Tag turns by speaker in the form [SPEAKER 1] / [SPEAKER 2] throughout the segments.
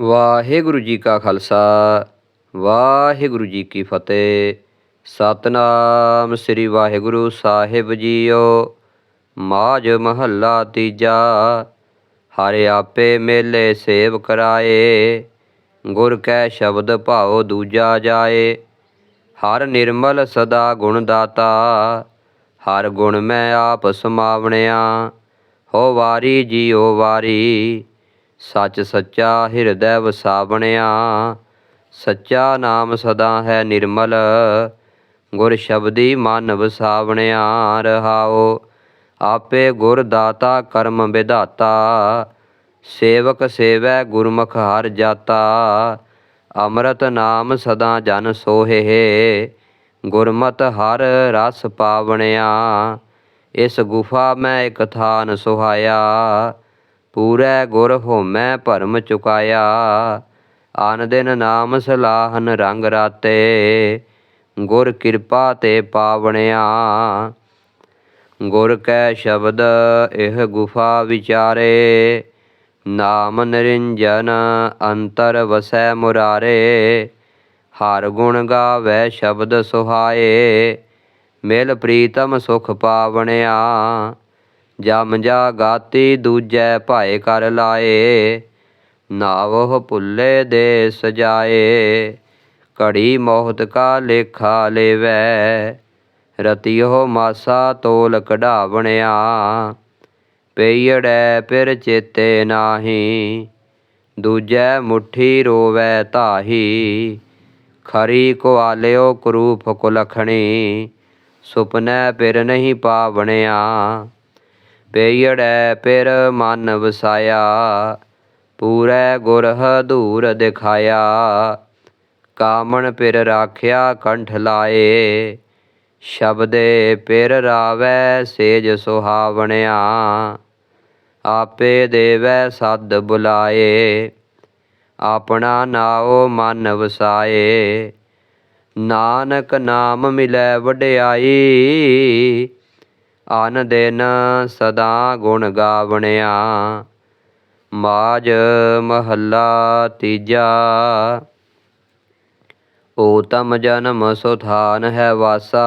[SPEAKER 1] ਵਾਹਿਗੁਰੂ ਜੀ ਕਾ ਖਾਲਸਾ, ਵਾਹਿਗੁਰੂ ਜੀ ਕੀ ਫਤਿਹ। ਸਤਨਾਮ ਸ੍ਰੀ ਵਾਹਿਗੁਰੂ ਸਾਹਿਬ ਜੀਓ, ਮਾਝ ਮਹੱਲਾ ਤੀਜਾ। ਹਰਿ ਆਪੇ ਮੇਲੇ ਸੇਵ ਕਰਾਏ, ਗੁਰ ਕੈ ਸ਼ਬਦ ਭਾਉ ਦੂਜਾ ਜਾਏ। ਹਰ ਨਿਰਮਲ ਸਦਾ ਗੁਣ ਦਾਤਾ, ਹਰ ਗੁਣ ਮੈਂ ਆਪ ਸਮਾਵਣਿਆ। ਹੋ ਵਾਰੀ ਜੀਓ ਵਾਰੀ ਸੱਚ ਸੱਚਾ ਹਿਰਦੈ ਵਸਾਵਣਿਆ, ਸੱਚਾ ਨਾਮ ਸਦਾ ਹੈ ਨਿਰਮਲ, ਗੁਰ ਸ਼ਬਦੀ ਮਨ ਵਸਾਵਣਿਆ ਰਹਾਓ ਆਪੇ ਗੁਰ ਦਾਤਾ ਕਰਮ ਵਿਧਾਤਾ, ਸੇਵਕ ਸੇਵੈ ਗੁਰਮੁਖ ਹਰ ਜਾਤਾ, ਅੰਮ੍ਰਿਤ ਨਾਮ ਸਦਾ ਜਨ ਸੋਹੇ, ਗੁਰਮਤਿ ਹਰ ਰਸ ਪਾਵਣਿਆ, ਇਸ ਗੁਫਾ ਮੈਂ ਇਕ ਥਾਨ ਸੁਹਾਇਆ ਪੂਰੈ ਗੁਰ ਹੋਮੈ ਭਰਮ ਚੁਕਾਇਆ। ਆਨ ਦਿਨ ਨਾਮ ਸਲਾਹਨ ਰੰਗ ਰਾਤੇ, ਗੁਰ ਕਿਰਪਾ ਤੇ ਪਾਵਣਿਆ। ਗੁਰ ਕੈ ਸ਼ਬਦ ਇਹ ਗੁਫਾ ਵਿਚਾਰੇ, ਨਾਮ ਨਿਰੰਜਨ ਅੰਤਰ ਵਸੈ ਮੁਰਾਰੇ। ਹਰ ਗੁਣ ਗਾਵੇ ਸ਼ਬਦ ਸੁਹਾਏ, ਮਿਲ ਪ੍ਰੀਤਮ ਸੁਖ ਪਾਵਣਿਆ। ਜਮ ਜਾ ਗਾਤੀ ਦੂਜੈ ਭਾਏ ਕਰ ਲਾਏ, ਨਾਵਹ ਭੁੱਲੇ ਦੇ ਸਜਾਏ। ਘੜੀ ਮੋਹਤ ਕਾ ਲੇਖਾ ਲੇਵੈ ਰਤਿਓ ਮਾਸਾ ਤੋਲ ਕਢਾਵਣਿਆ। ਪਈੜੈ ਫਿਰ ਚੇਤੇ ਨਾਹੀ, ਦੂਜੈ ਮੁਠੀ ਰੋਵੈ ਤਾਹੀ ਖਰੀ ਕੁਆਲਿਓ ਕਰੂਪ ਕੁਲਖਣੀ, ਸੁਪਨੈ ਫਿਰ ਨਹੀਂ ਪਾਵਣਿਆ। ਪਈੜੈ ਪਿਰ ਮਨ ਵਸਾਇਆ, ਪੂਰੈ ਗੁਰ ਹਦੂਰ ਦਿਖਾਇਆ। ਕਾਮਣ ਪਿਰ ਰਾਖਿਆ ਕੰਠ ਲਾਏ, ਸ਼ਬਦੇ ਪਿਰ ਰਾਵੈ ਸੇਜ ਸੁਹਾਵਣਿਆ। ਆਪੇ ਦੇਵੈ ਸੱਦ ਬੁਲਾਏ, ਆਪਣਾ ਨਾਉ ਮਨ ਵਸਾਏ। ਨਾਨਕ ਨਾਮ ਮਿਲੈ ਵਡਿਆਈ ਅਨ ਦਿਨ ਸਦਾ ਗੁਣ ਗਾਵਣਿਆ ਮਾਜ ਮਹੱਲਾ ਤੀਜਾ। ਊਤਮ ਜਨਮ ਸੁਥਾਨ ਹੈ ਵਾਸਾ,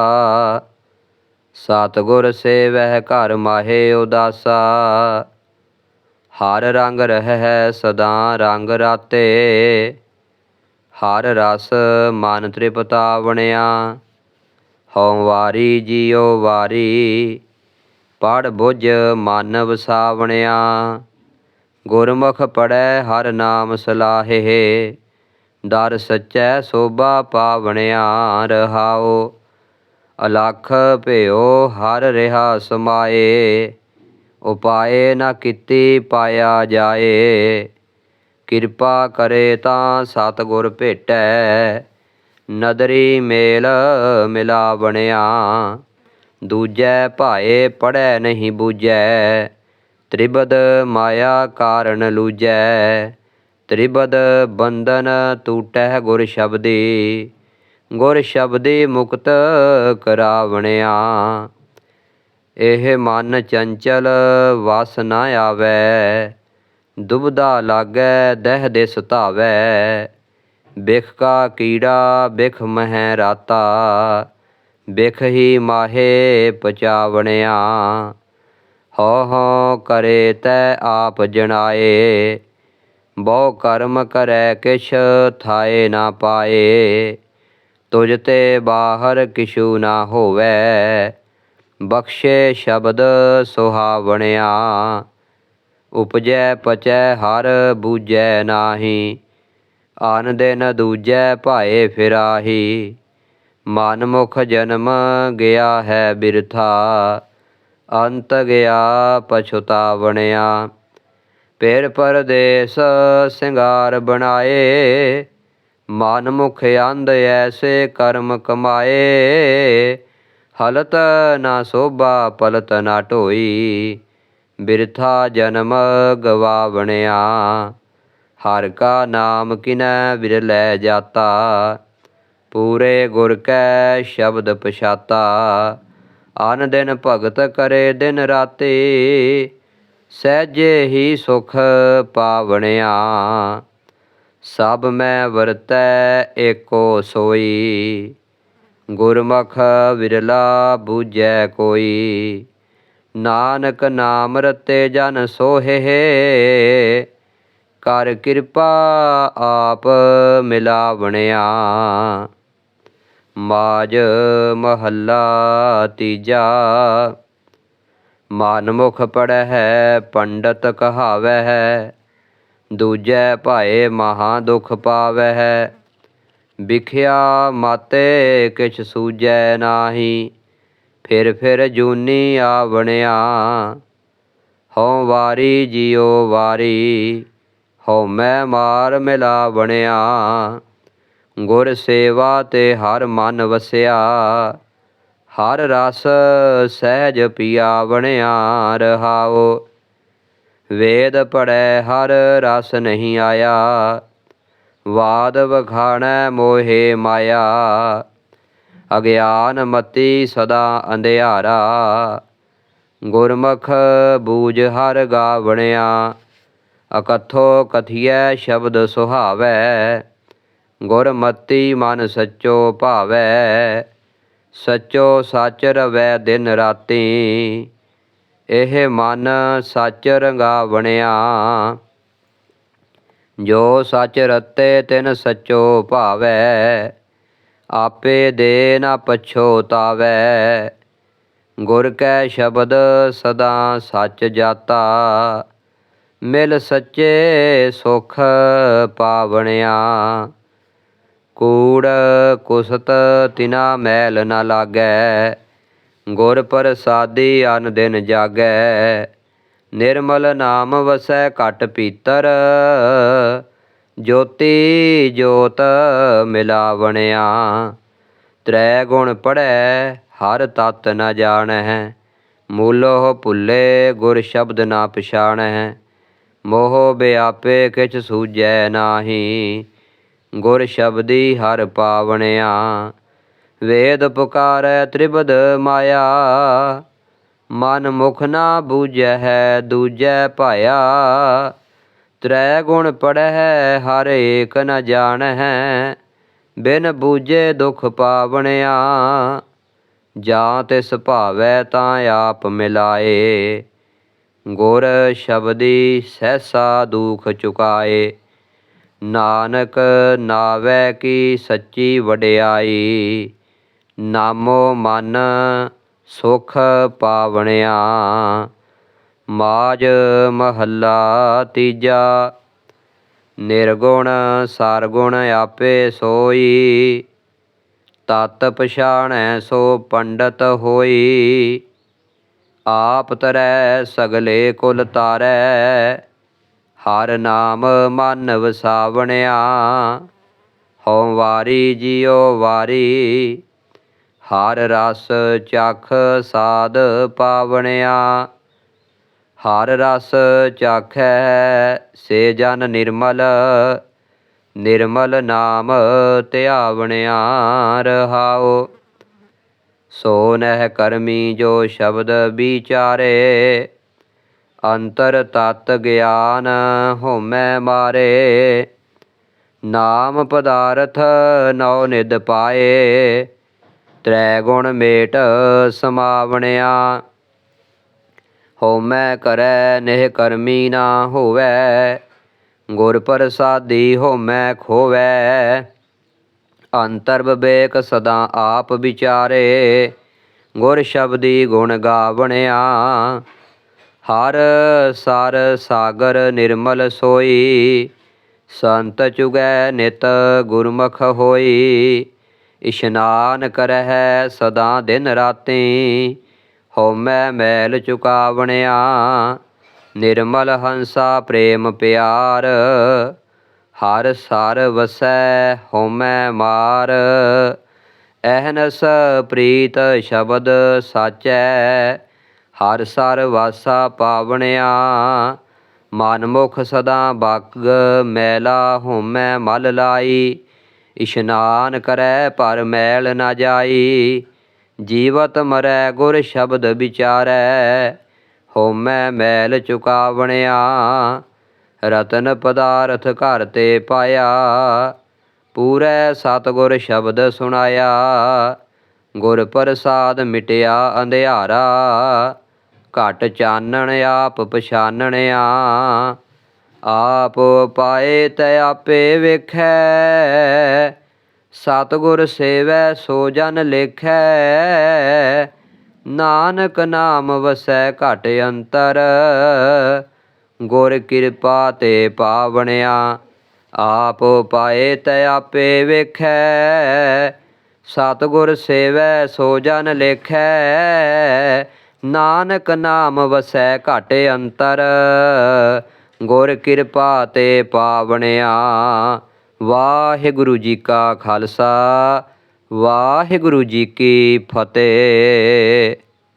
[SPEAKER 1] ਸਤਿਗੁਰ ਸੇਵਹਿ ਘਰ ਮਾਹੇ ਉਦਾਸਾ। ਹਰ ਰੰਗ ਰਹਿ ਸਦਾ ਰੰਗ ਰਾਤੇ, ਹਰ ਰਸ ਮਨ ਤ੍ਰਿਪਤਾਵਣਿਆ ਹਉ ਵਾਰੀ ਜੀਉ ਵਾਰੀ ਪੜ ਬੁਝ ਮਨ ਵਸਾਵਣਿਆ ਗੁਰਮੁਖ ਪੜੈ ਹਰ ਨਾਮ ਸਲਾਹੇ। ਦਰ ਸਚੈ ਸੋਭਾ ਪਾਵਣਿਆ ਰਹਾਓ ਅਲਖ ਭਿਓ ਹਰ ਰਿਹਾ ਸਮਾਏ। ਉਪਾਏ ਨਾ ਕੀਤੀ ਪਾਇਆ ਜਾਏ। ਕਿਰਪਾ ਕਰੇ ਤਾਂ ਸਤਿਗੁਰ ਭੇਟੈ। ਨਦਰੀ ਮੇਲ ਮਿਲਾ ਬਣਿਆ ਦੂਜੈ ਭਾਏ ਪੜੈ ਨਹੀਂ ਬੂਝੈ, ਤ੍ਰਿਬਦ ਮਾਇਆ ਕਾਰਨ ਲੂਜੈ, ਤ੍ਰਿਬਦ ਬੰਧਨ ਟੂਟੈ ਗੁਰ ਸ਼ਬਦੀ ਗੁਰ ਸ਼ਬਦੀ ਮੁਕਤ ਕਰਾਵਣਿਆ। ਇਹ ਮਨ ਚੰਚਲ ਵਸ ਨਾ ਆਵੈ ਦੁਬਦਾ ਲਾਗੈ ਦਹਿ ਦੇ ਸੁਤਾਵੈ ਬਿਖ ਕਾ ਕੀੜਾ ਬਿਖ ਮਹਿ ਰਾਤਾ। ਬਿਖ ਹੀ ਮਾਹੇ ਪਚਾਵਣਿਆ, ਹਉ ਹਉ ਕਰੇ ਤੈ ਆਪ ਜਣਾਏ, ਬਹੁ ਕਰਮ ਕਰੈ ਕਿਛ ਥਾਏ ਨਾ ਪਾਏ ਤੁਜ ਤੇ ਬਾਹਰ ਕਿਛੂ ਨਾ ਹੋਵੈ, ਬਖਸ਼ੇ ਸ਼ਬਦ ਸੁਹਾਵਣਿਆ, ਉਪਜੈ ਪਚੈ ਹਰ ਬੂਝੈ ਨਾਹੀ ਆਨ ਦਿਨ ਦੂਜੈ ਭਾਏ ਫਿਰਾਹੀ। ਮਨਮੁਖ ਜਨਮ ਗਿਆ ਹੈ ਬਿਰਥਾ, ਅੰਤ ਗਿਆ ਪਛੁਤਾਵਣਿਆ। ਪੇਰ ਪਰਦੇਸ ਸਿੰਗਾਰ ਬਣਾਏ, ਮਨ ਮੁਖ ਅੰਧ ਐਸੇ ਕਰਮ ਕਮਾਏ। ਹਲਤ ਨਾ ਸੋਭਾ, ਪਲਤ ਨਾ ਢੋਈ, ਬਿਰਥਾ ਜਨਮ ਗਵਾਵਣਿਆ। ਹਰ ਕਾ ਨਾਮ ਕਿਨੈ ਵਿਰਲੇ ਜਾਤਾ ਪੂਰੇ ਗੁਰ ਕੈ ਸ਼ਬਦ ਪਛਾਤਾ। ਆਨ ਦਿਨ ਭਗਤ ਕਰੇ ਦਿਨ ਰਾਤੀ, ਸਹਿਜੇ ਹੀ ਸੁਖ ਪਾਵਣਿਆ। ਸਭ ਮੈਂ ਵਰਤੈ ਏਕੋ ਸੋਈ, ਗੁਰਮੁਖ ਵਿਰਲਾ ਬੂਝੈ ਕੋਈ। ਨਾਨਕ ਨਾਮ ਰਤੇ ਜਨ ਸੋਹੇ ਕਰ ਕਿਰਪਾ ਆਪ ਮਿਲਾਵਣਿਆ। ਮਾਜ ਮਹੱਲਾ ਤੀਜਾ। ਮਨਮੁਖ ਪੜਹਿ ਪੰਡਤ ਕਹਾਵੈ ਹੈ। ਦੂਜੈ ਭਾਏ ਮਹਾ ਦੁਖ ਹੈ। ਵਿਖਿਆ ਮਾਤੇ ਕਿਛ ਸੂਜੈ ਨਾਹੀ, ਫਿਰ ਫਿਰ ਜੂਨੀ ਆਵਣਿਆ। ਹਉ ਵਾਰੀ ਜਿਉ ਵਾਰੀ, ਹਉ ਮੈਂ ਮਾਰ ਮਿਲਾਵਣਿਆ। ਗੁਰ ਸੇਵਾ ਤੇ ਹਰ ਮਨ ਵਸਿਆ। ਹਰ ਰਸ ਸਹਿਜ ਪਿਆਵਣਿਆ ਰਹਾਓ। ਵੇਦ ਪੜੈ ਹਰ ਰਸ ਨਹੀਂ ਆਇਆ। ਵਾਦ ਵਖਾਣੈ ਮੋਹੇ ਮਾਇਆ। ਅਗਿਆਨ ਮਤੀ ਸਦਾ ਅੰਧਿਆਰਾ। ਗੁਰਮੁਖ ਬੂਝ ਹਰ ਗਾਵਣਿਆ। ਅਕਥੋ ਕਥੀਐ ਸ਼ਬਦ ਸੁਹਾਵੈ। ਗੁਰਮਤੀ ਮਨ ਸੱਚੋ ਭਾਵੈ, ਸੱਚੋ ਸੱਚ ਰਵੈ ਦਿਨ ਰਾਤੀ। ਇਹ ਮਨ ਸੱਚ ਰੰਗਾ ਬਣਿਆ। ਜੋ ਸੱਚ ਰਤੇ ਤਿਨ ਸੱਚੋ ਭਾਵੈ, ਆਪੇ ਦੇ ਨਾ ਪਛੋਤਾਵੈ ਗੁਰ ਕੈ ਸ਼ਬਦ ਸਦਾ ਸੱਚ ਜਾਤਾ, ਮਿਲ ਸੱਚੇ ਸੁਖ ਪਾਵਣਿਆ। ਕੂੜ ਕੁਸਤ ਤਿਨਾ ਮੈਲ ਨ ਲਾਗੈ, ਗੁਰ ਪ੍ਰਸਾਦੀ ਅਨ ਦਿਨ ਜਾਗੈ। ਨਿਰਮਲ ਨਾਮ ਵਸੈ ਘਟ ਪੀਤਰ ਜੋਤੀ ਜੋਤ ਮਿਲਾਵਣਿਆ। ਤ੍ਰੈ ਗੁਣ ਪੜੈ ਹਰ ਤਤ ਨ ਜਾਣੈ। ਮੂਲੋ ਭੁੱਲੇ, ਗੁਰ ਸ਼ਬਦ ਨਾ ਪਛਾਣੈ। ਮੋਹ ਬਿਆਪੇ ਕਿਛ ਸੂਝੈ ਨਾਹੀ। ਗੁਰ ਸ਼ਬਦੀ ਹਰ ਪਾਵਣਿਆ। ਵੇਦ ਪੁਕਾਰੈ ਤ੍ਰਿਬਦ ਮਾਇਆ। ਮਨ ਮੁਖ ਨਾ ਬੂਝੈ ਦੂਜੈ ਭਾਇਆ। ਤ੍ਰੈ ਗੁਣ ਪੜਹਿ ਹਰ ਏਕ ਨ ਜਾਣਹਿ ਬਿਨ ਬੂਝੇ ਦੁਖ ਪਾਵਣਿਆ। ਜਾਂ ਤਿਸ ਭਾਵੈ ਤਾਂ ਆਪ ਮਿਲਾਏ। ਗੁਰ ਸ਼ਬਦੀ ਸਹਿਸਾ ਦੁਖ ਚੁਕਾਏ। ਨਾਨਕ ਨਾਵੈ ਕੀ ਸੱਚੀ ਵਡਿਆਈ? ਨਾਮੋ ਮਨ ਸੁਖ ਪਾਵਣਿਆ। ਮਾਜ ਮਹੱਲਾ ਤੀਜਾ। ਨਿਰਗੁਣ ਸਰਗੁਣ ਆਪੇ ਸੋਈ। ਤਤ ਪਛਾਣੈ ਸੋ ਪੰਡਤ ਹੋਈ। ਆਪ ਤਰੈ ਸਗਲੇ ਕੁਲ ਤਾਰੈ। ਹਰ ਨਾਮ ਮਨ ਵਸਾਵਣਿਆ ਹਉ ਵਾਰੀ ਜਿਉ ਵਾਰੀ। ਹਰ ਰਸ ਚਖ ਸਾਧ ਪਾਵਣਿਆ, ਹਰ ਰਸ ਚਾਖੈ ਸੇ ਜਨ ਨਿਰਮਲ। ਨਿਰਮਲ ਨਾਮ ਧਿਆਵਣਿਆ ਰਹਾਓ ਸੋ ਨਹਿ ਕਰਮੀ ਜੋ ਸ਼ਬਦ ਵਿਚਾਰੇ ਅੰਤਰ ਤਤ ਗਿਆਨ ਹੋਮੈ ਮਾਰੇ। ਨਾਮ ਪਦਾਰਥ ਨਉ ਨਿਦ ਪਾਏ। ਤ੍ਰੈ ਗੁਣ ਮੇਟ ਸਮਾਵਣਿਆ। ਹੋਮੈ ਕਰੈ ਨਿਹ ਕਰਮੀ ਨਾ ਹੋਵੈ। ਗੁਰ ਪ੍ਰਸਾਦੀ ਹੋਮੈ ਖੋਵੈ। ਅੰਤਰ ਵਿਵੇਕ ਸਦਾ ਆਪ ਵਿਚਾਰੇ। ਗੁਰ ਸ਼ਬਦੀ ਗੁਣ ਗਾਵਣਿਆ। ਹਰ ਸਰ ਸਾਗਰ ਨਿਰਮਲ ਸੋਈ, ਸੰਤ ਚੁਗੈ ਨਿਤ ਗੁਰਮੁਖ ਹੋਈ। ਇਸ਼ਨਾਨ ਕਰਹਿ ਸਦਾ ਦਿਨ ਰਾਤੀ, ਹਉਮੈ ਮੈਲ ਚੁਕਾਵਣਿਆ। ਨਿਰਮਲ ਹੰਸਾ ਪ੍ਰੇਮ ਪਿਆਰ, ਹਰ ਸਰ ਵਸੈ ਹਉਮੈ ਮਾਰ। ਅਹਨਸ ਪ੍ਰੀਤ ਸ਼ਬਦ ਸਾਚੈ ਹਰ ਸਰ ਵਾਸਾ ਪਾਵਣਿਆ। ਮਨਮੁਖ ਸਦਾ ਬਗ ਮੈਲਾ ਹੋਮੈ ਮਲ ਲਾਈ। ਇਸ਼ਨਾਨ ਕਰੈ ਪਰ ਮੈਲ ਨਾ ਜਾਈ। ਜੀਵਤ ਮਰੈ ਗੁਰ ਸ਼ਬਦ ਵਿਚਾਰੈ। ਹੋਮੈ ਮੈਲ ਚੁਕਾਵਣਿਆ। ਰਤਨ ਪਦਾਰਥ ਘਰ ਤੇ ਪਾਇਆ। ਪੂਰੈ ਸਤਗੁਰ ਸ਼ਬਦ ਸੁਣਾਇਆ। ਗੁਰ ਪ੍ਰਸਾਦ ਮਿਟਿਆ ਅੰਧਿਆਰਾ। ਘਟ ਚਾਨਣ ਆਪ ਪਛਾਨਣਿਆ ਆਪ ਪਾਏ ਤੈ ਆਪੇ ਵੇਖੈ। ਸਤਗੁਰ ਸੇਵੈ ਸੋ ਜਨ ਲੇਖੈ। ਨਾਨਕ ਨਾਮ ਵਸੈ ਘਟ ਅੰਤਰ। ਗੁਰ ਕਿਰਪਾ ਤੇ ਪਾਵਣਿਆ। ਆਪ ਪਾਏ ਤੈ ਆਪੇ ਵੇਖੈ। ਸਤਗੁਰ ਸੇਵੈ ਸੋ ਜਨ ਲੇਖੈ। ਨਾਨਕ ਨਾਮ ਵਸੈ ਘਟ ਅੰਤਰ, ਗੁਰ ਕਿਰਪਾ ਤੇ ਪਾਵਣਿਆ। ਵਾਹਿਗੁਰੂ ਜੀ ਕਾ ਖਾਲਸਾ, ਵਾਹਿਗੁਰੂ ਜੀ ਕੀ ਫਤਿਹ।